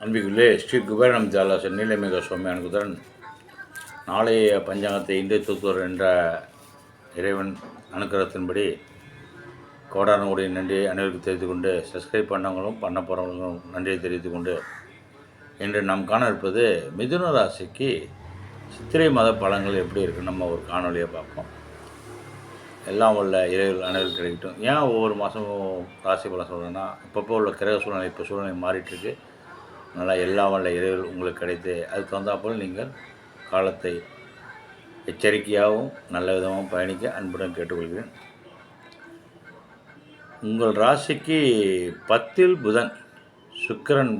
அன்பிக்குள்ளே ஸ்ரீ குபேரணம் ஜாலாசன் நீலமேக சுவாமி அனுகுதரன் நாளைய பஞ்சாங்கத்தை இந்திய தூத்துவர் என்ற இறைவன் அனுக்கிரகத்தின்படி கோடானுடைய நன்றியை அனைவருக்கு தெரிவித்து கொண்டு சப்ஸ்கிரைப் பண்ணவங்களும் பண்ண போகிறவங்களும் நன்றியை தெரிவித்து கொண்டு இன்று நாம் காண இருப்பது மிதுன ராசிக்கு சித்திரை மத பழங்கள் எப்படி இருக்குன்னு நம்ம ஒரு காணொலியை பார்ப்போம். எல்லாம் உள்ள இறைவர்கள் அனைவரும் கிடைக்கட்டும் ஏன் ஒவ்வொரு மாதமும் ராசி பலன் சொல்கிறேன்னா அப்பப்போ உள்ள கிரக சூழ்நிலை இப்போ சூழ்நிலை மாறிட்டுருக்கு நல்லா எல்லாம் வல்ல இறைவர்கள் உங்களுக்கு கிடைத்து. அதுக்கு தகுந்தாப்போல் நீங்கள் காலத்தை எச்சரிக்கையாகவும் நல்ல விதமாகவும் பயணிக்க அன்புடன் கேட்டுக்கொள்கிறேன். உங்கள் ராசிக்கு பத்தில் புதன் சுக்கிரன்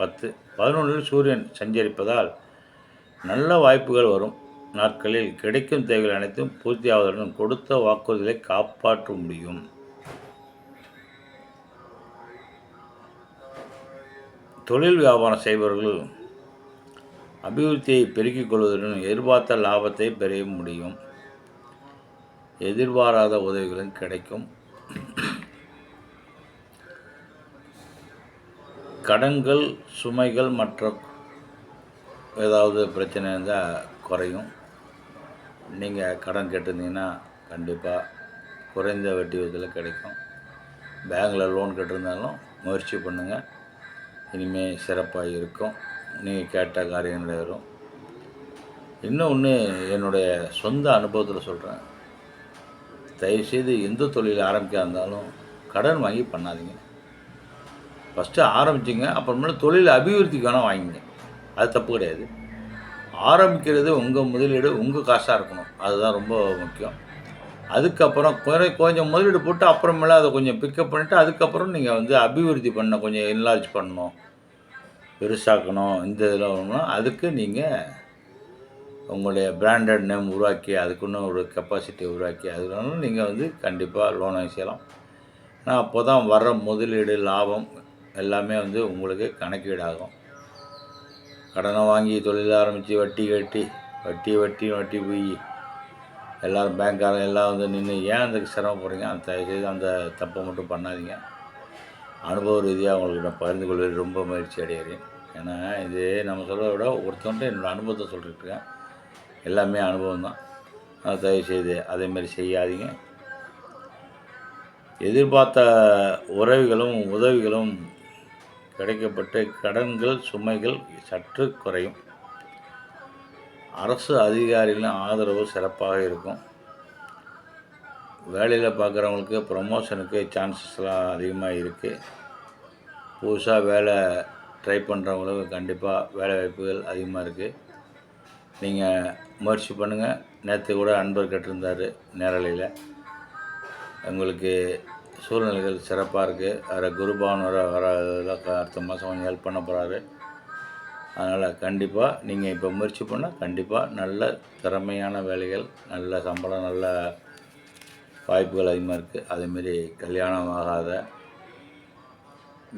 பத்து பதினொன்றில் சூரியன் சஞ்சரிப்பதால் நல்ல வாய்ப்புகள் வரும். நாட்களில் கிடைக்கும் தேவைகள் அனைத்தும் பூர்த்தியாவதுடன் கொடுத்த வாக்குறுதிகளை காப்பாற்ற முடியும். தொழில் வியாபாரம் செய்பவர்கள் அபிவிருத்தியை பெருக்கிக் கொள்வதுடன் எதிர்பார்த்த லாபத்தை பெற முடியும். எதிர்பாராத உதவிகளும் கிடைக்கும். கடன்கள் சுமைகள் மற்ற ஏதாவது பிரச்சனை இருந்தால் குறையும். நீங்கள் கடன் கேட்டிருந்தீங்கன்னா கண்டிப்பாக குறைந்த வட்டி விதத்தில் கிடைக்கும். பேங்கில் லோன் கட்டிருந்தாலும் முயற்சி பண்ணுங்கள் இனிமேல் சிறப்பாக இருக்கும். நீங்கள் கேட்ட காரியம் நிறைவேறும் இன்னொன்று என்னுடைய சொந்த அனுபவத்தில் சொல்கிறேன் தயவுசெய்து எந்த தொழில் ஆரம்பிக்க இருந்தாலும் கடன் வாங்கி பண்ணாதீங்க. ஃபஸ்ட்டு ஆரம்பிச்சிங்க அப்புறமேல தொழில் அபிவிருத்திக்கு வேணால் வாங்கிங்க. அது தப்பு கிடையாது. ஆரம்பிக்கிறது உங்கள் முதலீடு உங்கள் காசாக இருக்கணும். அதுதான் ரொம்ப முக்கியம். அதுக்கப்புறம் குறை கொஞ்சம் முதலீடு போட்டு அப்புறமேல அதை கொஞ்சம் பிக்கப் பண்ணிவிட்டு அதுக்கப்புறம் நீங்கள் வந்து அபிவிருத்தி பண்ண கொஞ்சம் என்லார்ஜ் பண்ணணும். பெருசாக்கணும் இந்த இதில் வரணும் அதுக்கு நீங்கள் உங்களுடைய பிராண்டட் நேம் உருவாக்கி அதுக்குன்னு ஒரு கெப்பாசிட்டி உருவாக்கி அதுனாலும் நீங்கள் வந்து கண்டிப்பாக லோன் வாங்கி செய்யலாம். ஏன்னா அப்போ தான் வர்ற முதலீடு லாபம் எல்லாமே வந்து உங்களுக்கு கணக்கீடாகும். கடனை வாங்கி தொழில் ஆரம்பித்து வட்டி கட்டி வட்டி வட்டி வட்டி போய் எல்லோரும் பேங்க்காரங்க எல்லாம் வந்து நின்று ஏன் அந்த சிரமம் போகிறீங்க அந்த தயவுசெய்து அந்த தப்பை மட்டும் பண்ணாதீங்க. அனுபவ ரீதியாக அவங்களுக்கு நான் பகிர்ந்து கொள்வது ரொம்ப மகிழ்ச்சி அடைகிறேன். ஏன்னா இது நம்ம சொல்கிறத விட ஒருத்தவன்ட்டு என்னோடய அனுபவத்தை சொல்லிட்டு இருக்கேன். எல்லாமே அனுபவம் தான். தயவு தயவுசெய்து அதேமாரி செய்யாதீங்க. எதிர்பார்த்த உறவுகளும் உதவிகளும் கிடைக்கப்பட்டு கடன்கள் சுமைகள் சற்று குறையும். அரசு அதிகாரிகளின் ஆதரவு சிறப்பாக இருக்கும். வேலையில் பார்க்குறவங்களுக்கு ப்ரமோஷனுக்கு சான்சஸ்லாம் அதிகமாக இருக்குது புதுசாக வேலை ட்ரை பண்ணுறவங்களுக்கு கண்டிப்பாக வேலை வாய்ப்புகள் அதிகமாக இருக்குது நீங்கள் முயற்சி பண்ணுங்கள் நேற்று கூட அன்பர் கேட்டிருந்தார் நேரலையில். உங்களுக்கு சூழ்நிலைகள் சிறப்பாக இருக்குது அதில் குருபான் வர வர இதில் அடுத்த மாதம் கொஞ்சம் ஹெல்ப் பண்ண போகிறாரு அதனால் கண்டிப்பாக நீங்கள் இப்போ முயற்சி பண்ணால் கண்டிப்பாக நல்ல திறமையான வேலைகள் நல்ல சம்பளம் நல்ல வாய்ப்புகள் அதிகமாக இருக்குது அதேமாரி கல்யாணம் ஆகாத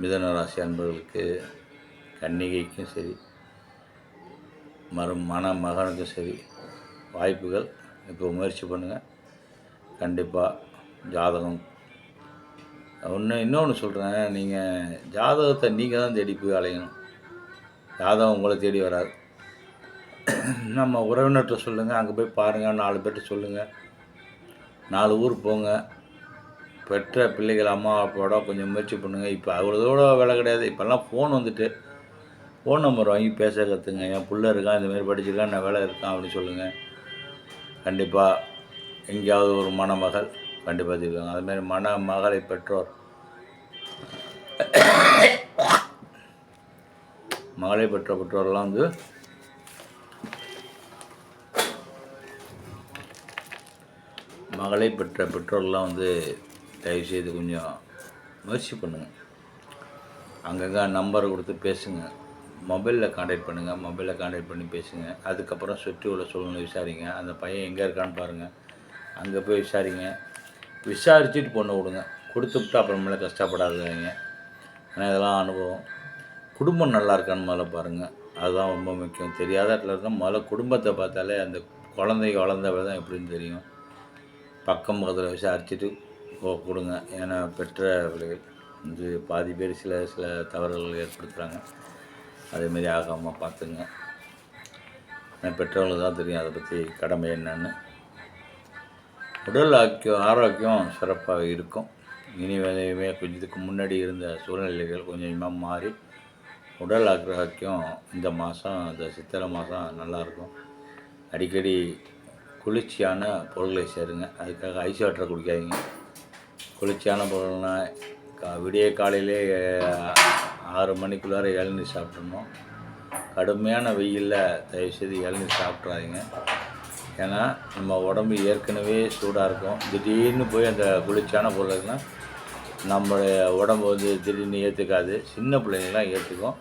மிதன ராசி அன்பர்களுக்கு கன்னிகைக்கும் சரி மறு மண மகனுக்கும் சரி வாய்ப்புகள் இப்போ முயற்சி பண்ணுங்கள் கண்டிப்பாக ஜாதகம். ஒன்று இன்னொன்று சொல்கிறேன் நீங்கள் ஜாதகத்தை நீங்கள் தான் தேடி போய் அலையணும். ஜாதகம் உங்களை தேடி வராது. நம்ம உறவினர்கிட்ட சொல்லுங்கள் அங்கே போய் பாருங்கள் நாலு பேர்கிட்ட சொல்லுங்கள் நாலு ஊர் போங்க. பெற்ற பிள்ளைகள் அம்மா அப்பாவோட கொஞ்சம் முயற்சி பண்ணுங்கள் இப்போ அவ்வளோதோட வேலை கிடையாது. இப்போல்லாம் ஃபோன் வந்துட்டு ஃபோன் நம்பர் வாங்கி பேச கற்றுங்க என் பிள்ளை இருக்கான் இந்தமாரி படிச்சிருக்கான் நான் வேலை இருக்கான் அப்படின்னு சொல்லுங்கள் கண்டிப்பாக எங்கேயாவது ஒரு மணமகள் கண்டிப்பாக தெரிவிப்பாங்க அதுமாரி மண மகளை பெற்றோர் மகளை பெற்ற பெற்றோர்லாம் வந்து மகளை பெற்ற பெற்றோர்லாம் வந்து தயவுசெய்து கொஞ்சம் முயற்சி பண்ணுங்கள் அங்கங்கே நம்பர் கொடுத்து பேசுங்க. மொபைலில் காண்டாக்ட் பண்ணுங்கள் மொபைலில் காண்டாக்ட் பண்ணி பேசுங்க. அதுக்கப்புறம் சுற்றி உள்ள சூழ்நிலை விசாரிங்க. அந்த பையன் எங்கே இருக்கான்னு பாருங்கள் அங்கே போய் விசாரிங்க. விசாரிச்சுட்டு பொண்ணு விடுங்க. கொடுத்துவிட்டு அப்புறமேல கஷ்டப்படாதீங்க. ஏன்னா இதெல்லாம் அனுபவம். குடும்பம் நல்லா இருக்கான்னு முதல்ல பாருங்கள் அதுதான் ரொம்ப முக்கியம். தெரியாத இடத்துல இருந்தால் முதல்ல குடும்பத்தை பார்த்தாலே அந்த குழந்தை வளர்ந்த தான் எப்படின்னு தெரியும். பக்கம் பக்கத்தில் விசாரிச்சுட்டு போக கொடுங்க. ஏன்னா பெற்ற பிள்ளைகள் வந்து பாதி பேர் சில சில தவறுகள் ஏற்படுத்துகிறாங்க அதேமாரி ஆகாமல் பார்த்துங்க. ஏன்னா பெற்றோர்களுக்கு தான் தெரியும் அதை பற்றி கடமை என்னன்னு. உடல் ஆக்கியம் ஆரோக்கியம் சிறப்பாக இருக்கும். இனி வேலையுமே கொஞ்சத்துக்கு முன்னாடி இருந்த சூழ்நிலைகள் கொஞ்சமாக மாறி உடல் ஆரோக்கியம் இந்த மாதம் இந்த சித்திரை மாதம் நல்லாயிருக்கும். அடிக்கடி குளிர்ச்சியான பொருட்களை சேருங்க. அதுக்காக ஐஸ் வாட்டரை குடிக்காதீங்க. குளிர்ச்சியான பொருள்னால் கா விடிய காலையிலே ஆறு மணிக்குள்ளார இளநீர் சாப்பிட்ணும் கடுமையான வெயிலில் தயவுசெய்து இளநீர் சாப்பிட்றாதீங்க. ஏன்னா நம்ம உடம்பு ஏற்கனவே சூடாக இருக்கும். திடீர்னு போய் அந்த குளிர்ச்சியான பொருளுக்குலாம் நம்மளுடைய உடம்பு வந்து திடீர்னு ஏற்றுக்காது சின்ன பிள்ளைங்களாம் ஏற்றுக்கும்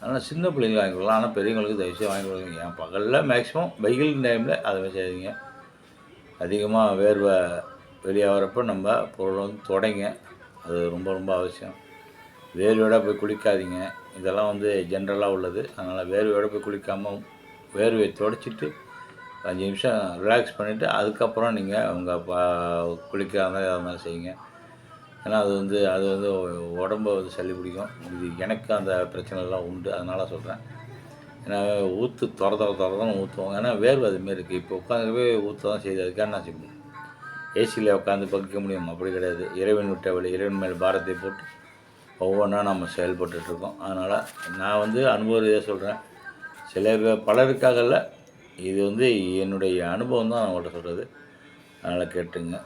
அதனால் சின்ன பிள்ளைங்க வாங்கி கொடுக்கலாம். ஆனால் பெரியவங்களுக்கு தயவுசெய்து வாங்கி கொடுக்குங்க ஏன் பகலில் மேக்ஸிமம் வெயில் டைமில் அதை செய்யுங்க. அதிகமாக வேர்வை வெளியாகிறப்ப நம்ம பொருள் வந்து தொடங்க. அது ரொம்ப ரொம்ப அவசியம். வேர்வையோட போய் குளிக்காதீங்க. இதெல்லாம் வந்து ஜென்ரலாக உள்ளது. அதனால் வேர்வையோட போய் குளிக்காமல் வேர்வையை தொடச்சிட்டு அஞ்சு நிமிஷம் ரிலாக்ஸ் பண்ணிவிட்டு அதுக்கப்புறம் நீங்கள் உங்கள் குளிக்காமல் குளிக்கிறாங்க அதை மாதிரி செய்யுங்க. ஏன்னா அது வந்து அது வந்து உடம்ப வந்து சளி பிடிக்கும். இது எனக்கு அந்த பிரச்சனைலாம் உண்டு. அதனால் சொல்கிறேன் ஏன்னா ஊற்று துற துற துற தான் ஊற்றுவோம் ஏன்னா வேர்வை அதுமாரி இருக்குது இப்போ உட்காந்துக்கவே ஊற்ற தான் செய்யுது. அதுக்காக நான் செய்ய முடியும்? ஏசியில் உட்காந்து பகிக்க முடியும். அப்படி கிடையாது. இறைவன் விட்ட வழி இறைவன் மேல் பாரத்தை போட்டு ஒவ்வொன்றா நம்ம செயல்பட்டுருக்கோம் அதனால் நான் வந்து அனுபவம் ரீதியாக சொல்கிறேன் சில பேர் பலருக்காகல இது வந்து என்னுடைய அனுபவம் தான் நான் உங்கள்கிட்ட சொல்கிறது அதனால் கேட்டுங்க.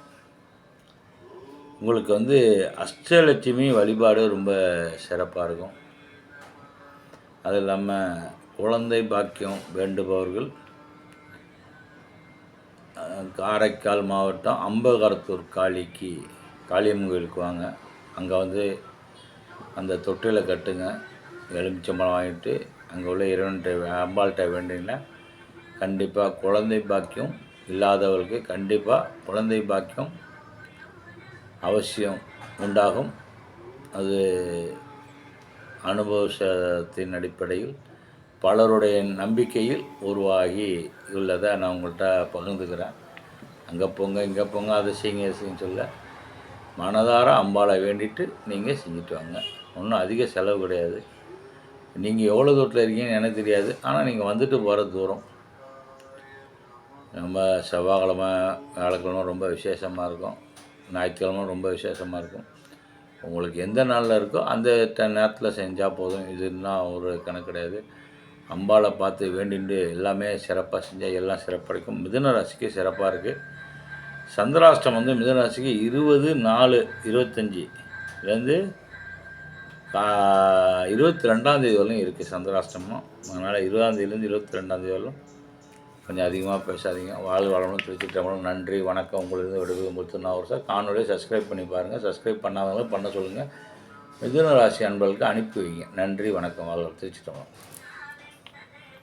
உங்களுக்கு வந்து அஷ்டலட்சுமி வழிபாடு ரொம்ப சிறப்பாக இருக்கும். அது இல்லாமல் குழந்தை பாக்கியம் வேண்டுபவர்கள் காரைக்கால் மாவட்டம் அம்பகரத்தூர் காளிக்கு காளியம்மன் கோயிலுக்கு வாங்க. அங்கே வந்து அந்த தொட்டியில் கட்டுங்க. எலுமிச்சம்பழம் வாங்கிட்டு அங்கே உள்ள இறைவன்கிட்ட அம்பாள்கிட்ட வேண்டிங்கன்னா கண்டிப்பாக குழந்தை பாக்கியம் இல்லாதவர்களுக்கு கண்டிப்பாக குழந்தை பாக்கியம் அவசியம் உண்டாகும். அது அனுபவத்தின் அடிப்படையில் பலருடைய நம்பிக்கையில் உருவாகி உள்ளதை நான் உங்கள்கிட்ட பகிர்ந்துக்கிறேன். அங்கே போங்க இங்கே போங்க அதை செய்யுங்க இதை செய்யுங்க சொல்ல மனதார அம்பாளை வேண்டிட்டு நீங்கள் செஞ்சுட்டு வாங்க. ஒன்றும் அதிக செலவு கிடையாது. நீங்கள் எவ்வளோ தூரத்தில் இருக்கீங்கன்னு எனக்கு தெரியாது. ஆனால் நீங்கள் வந்துட்டு போகிற தூரம் நம்ம செவ்வாய்க்கிழமை வியாழக்கிழமை ரொம்ப விசேஷமாக இருக்கும். ஞாயிற்றுக்கிழமை ரொம்ப விசேஷமாக இருக்கும். உங்களுக்கு எந்த நாளில் இருக்கோ அந்த நேரத்தில் செஞ்சால் போதும். இதுன்னா ஒரு கணக்கு கிடையாது. அம்பாளை பார்த்து வேண்டிண்டு எல்லாமே சிறப்பாக செஞ்சால் எல்லாம் சிறப்படைக்கும் மிதுன ராசிக்கு சிறப்பாக இருக்குது சந்திராஷ்டம் வந்து மிதுன ராசிக்கு இருபது நாலு இருபத்தஞ்சிலேருந்து இருபத்தி ரெண்டாந்தேதி வரலையும் இருக்குது சந்திராஷ்டமும். அதனால் இருபதாந்தேதிலேருந்து இருபத்தி ரெண்டாந்தேதி வரலும் கொஞ்சம் அதிகமாக பேசாதீங்க. வாழ் வளமும் திருச்சிட்டம்பலம் நன்றி வணக்கம். உங்களுக்கு விடுவது கொடுத்துருந்தா நான் ஒரு சார் காணொலியை சப்ஸ்கிரைப் பண்ணி பாருங்கள் சப்ஸ்கிரைப் பண்ணாதவங்களும் பண்ண சொல்லுங்கள் மிதுன ராசி அன்பர்களுக்கு அனுப்பி வைங்க. நன்றி வணக்கம். வாழ் திருச்சிட்டம்பலம்